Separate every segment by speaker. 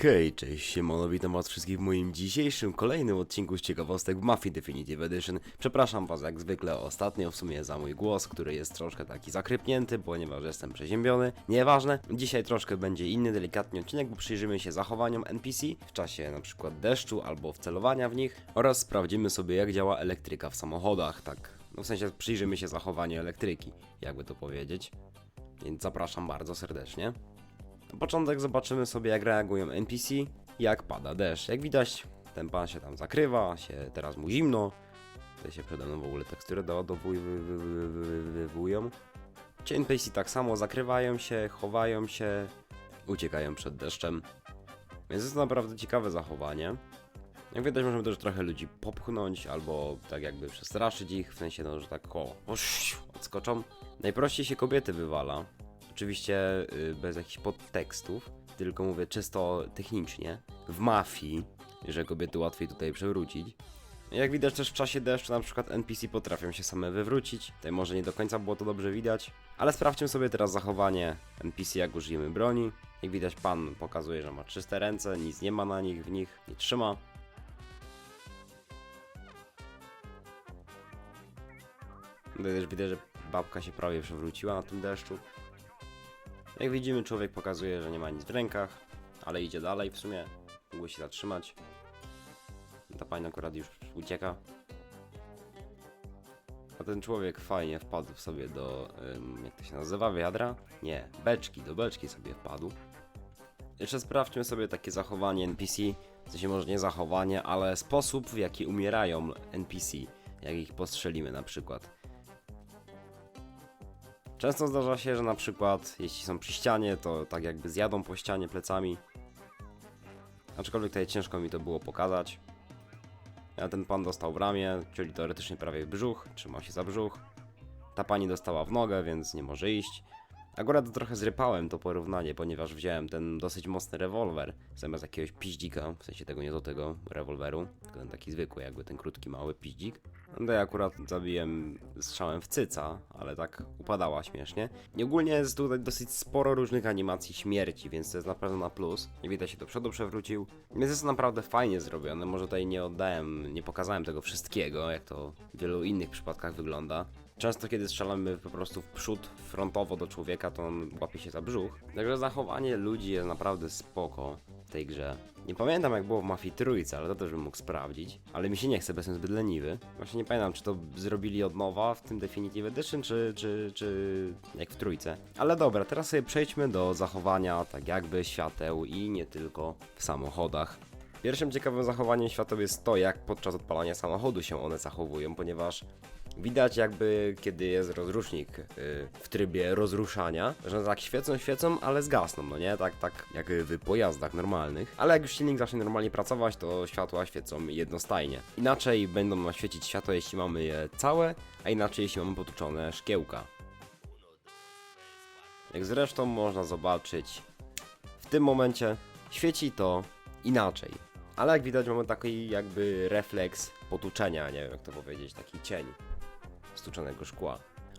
Speaker 1: Hej, cześć, siemano, witam was wszystkich w moim dzisiejszym, kolejnym odcinku z ciekawostek w Mafia Definitive Edition. Przepraszam was jak zwykle ostatnio w sumie za mój głos, który jest troszkę taki zakrypnięty, ponieważ jestem przeziębiony. Nieważne, dzisiaj troszkę będzie inny, delikatny odcinek, bo przyjrzymy się zachowaniom NPC w czasie na przykład deszczu albo wcelowania w nich oraz sprawdzimy sobie jak działa elektryka w samochodach, tak, no w sensie przyjrzymy się zachowaniu elektryki, jakby to powiedzieć. Więc zapraszam bardzo serdecznie. Na początek zobaczymy sobie jak reagują NPC, jak pada deszcz. Jak widać, ten pan się tam zakrywa, się teraz mu zimno. Tutaj się przede mną w ogóle tekstury doładowują. Ci NPC tak samo zakrywają się, chowają się, uciekają przed deszczem. Więc jest to naprawdę ciekawe zachowanie. Jak widać, możemy też trochę ludzi popchnąć, albo tak jakby przestraszyć ich, w sensie, no, że tak o, odskoczą. Najprościej się kobiety wywala. Oczywiście y, bez jakichś podtekstów, tylko mówię czysto technicznie. W mafii, że kobiety łatwiej tutaj przewrócić. Jak widać też w czasie deszczu na przykład NPC potrafią się same wywrócić. Tutaj może nie do końca było to dobrze widać. Ale sprawdźmy sobie teraz zachowanie NPC jak użyjemy broni. Jak widać pan pokazuje, że ma czyste ręce, nic nie ma na nich, w nich nie trzyma. Tutaj też widać, że babka się prawie przewróciła na tym deszczu. Jak widzimy, człowiek pokazuje, że nie ma nic w rękach, ale idzie dalej w sumie. Mógłby się zatrzymać. Ta pani akurat już ucieka. A ten człowiek fajnie wpadł sobie do, jak to się nazywa, wiadra? Nie, beczki, do beczki sobie wpadł. Jeszcze sprawdźmy sobie takie zachowanie NPC, w sensie może nie zachowanie, ale sposób w jaki umierają NPC, jak ich postrzelimy na przykład. Często zdarza się, że na przykład jeśli są przy ścianie, to tak jakby zjadą po ścianie plecami. Aczkolwiek tutaj ciężko mi to było pokazać. A ten pan dostał w ramię, czyli teoretycznie prawie w brzuch, trzymał się za brzuch. Ta pani dostała w nogę, więc nie może iść. Akurat trochę zrypałem to porównanie, ponieważ wziąłem ten dosyć mocny rewolwer zamiast jakiegoś piździka, w sensie tego nie do tego rewolweru, tylko ten taki zwykły, jakby ten krótki, mały piździk. No ja akurat zabiłem strzałem w cyca, ale tak upadała śmiesznie. I ogólnie jest tutaj dosyć sporo różnych animacji śmierci, więc to jest naprawdę na plus. Nie widać się do przodu przewrócił, więc jest naprawdę fajnie zrobione. Może tutaj nie oddałem, nie pokazałem tego wszystkiego, jak to w wielu innych przypadkach wygląda. Często kiedy strzelamy po prostu w przód, frontowo do człowieka, to on łapie się za brzuch. Także zachowanie ludzi jest naprawdę spoko w tej grze. Nie pamiętam jak było w Mafii Trójce, ale to też bym mógł sprawdzić. Ale mi się nie chce, bo jestem zbyt leniwy. Właśnie nie pamiętam, czy to zrobili od nowa w tym Definitive Edition, czy, czy, czy jak w Trójce. Ale dobra, teraz sobie przejdźmy do zachowania tak jakby świateł i nie tylko w samochodach. Pierwszym ciekawym zachowaniem świateł jest to, jak podczas odpalania samochodu się one zachowują, ponieważ widać jakby, kiedy jest rozrusznik yy, w trybie rozruszania, że tak świecą, świecą, ale zgasną, no nie? Tak, tak jak w pojazdach normalnych. Ale jak już silnik zacznie normalnie pracować, to światła świecą jednostajnie. Inaczej będą nam świecić światła, jeśli mamy je całe, a inaczej jeśli mamy potłuczone szkiełka. Jak zresztą można zobaczyć, w tym momencie świeci to inaczej. Ale jak widać mamy taki jakby refleks potłuczenia, nie wiem jak to powiedzieć, taki cień stłuczonego szkła.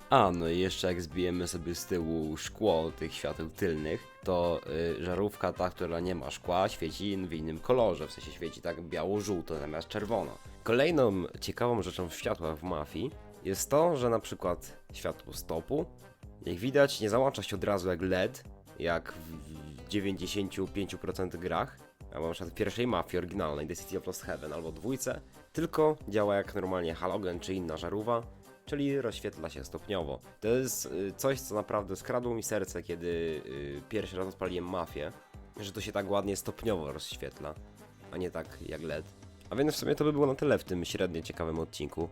Speaker 1: A, no i jeszcze jak zbijemy sobie z tyłu szkło tych świateł tylnych, to y, żarówka ta, która nie ma szkła, świeci w innym kolorze, w sensie świeci tak biało-żółto zamiast czerwono. Kolejną ciekawą rzeczą w światłach w mafii jest to, że na przykład światło stopu, jak widać, nie załącza się od razu jak LED, jak w 95% grach, albo na przykład pierwszej mafii oryginalnej, The City of Lost Heaven, albo dwójce, tylko działa jak normalnie halogen czy inna żarówa, czyli rozświetla się stopniowo. To jest y, coś, co naprawdę skradło mi serce, kiedy y, pierwszy raz odpaliłem mafię, że to się tak ładnie stopniowo rozświetla, a nie tak jak LED. A więc w sumie to by było na tyle w tym średnio ciekawym odcinku.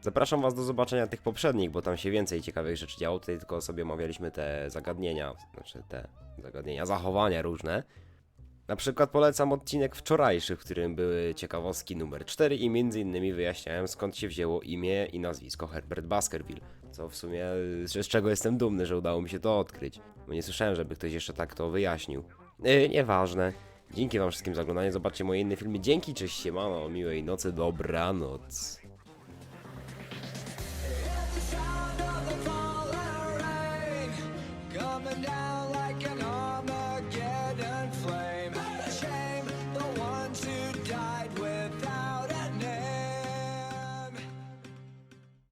Speaker 1: Zapraszam Was do zobaczenia tych poprzednich, bo tam się więcej ciekawych rzeczy działo. Tutaj tylko sobie omawialiśmy te zagadnienia, znaczy te zagadnienia, zachowania różne. Na przykład polecam odcinek wczorajszy, w którym były ciekawostki numer 4 i między innymi wyjaśniałem skąd się wzięło imię i nazwisko Herbert Baskerville. Co w sumie z czego jestem dumny, że udało mi się to odkryć. Bo nie słyszałem, żeby ktoś jeszcze tak to wyjaśnił. Yy, nieważne. Dzięki wam wszystkim za oglądanie, zobaczcie moje inne filmy. Dzięki, cześć siemano, miłej nocy, dobranoc.
Speaker 2: At the sound of